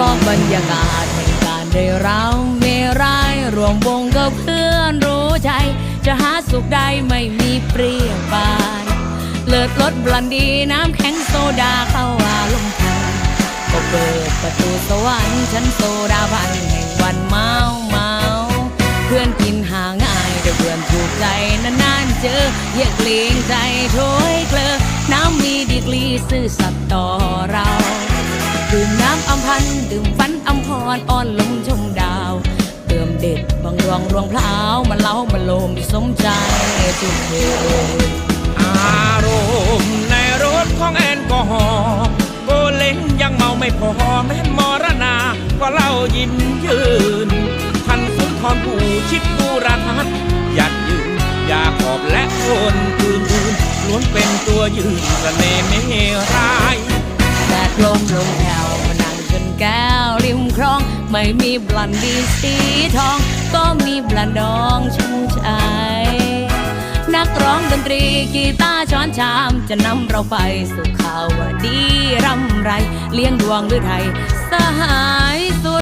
ก็บรรยากาศแห่งการได้เราเมรายรวมวงกับเพื่อนรู้ใจ จะหาสุขได้ไม่มีเปรี้ยวปาน เลิศรสบลันดีน้ำแข็งโซดาเข้าอารมณ์พันก็เปิดประตูสวรรค์ชั้นโซดาพันแห่งวันเมาเมาเพื่อนกินหาง่ายแต่เพื่อนถูกใจนานๆเจออย่าเกรงใจโถยเกลือน้ำมีดีกรีซื่อสัตย์ต่อันดื่มฟันอำพรอ่อนลงชมดาว เติมเด็ดบางรวงรวงพลาวมาเล้ามาลมสมใจทุกเพอารมณ์ในรถของแอลกอฮอล์โกเล้งยังเมาไม่พอแม้มรณาก็เล่ายิ้มยืนท่านสุนทรผู้ชิดบูรทัศน์ยัดยืนยาขอบและคนอื่นๆล้วนเป็นตัวยืนเสน่ห์ไม่ร้ายแดดลม ไม่มีบลันดีสีทอง ก็มีบลันดองชุ่มใจนักร้องดนตรีกีตาร์ช้อนชาม จะนำเราไปสู่ข่าวดีร่ำไร เลี้ยงดวงหรือไทยสหา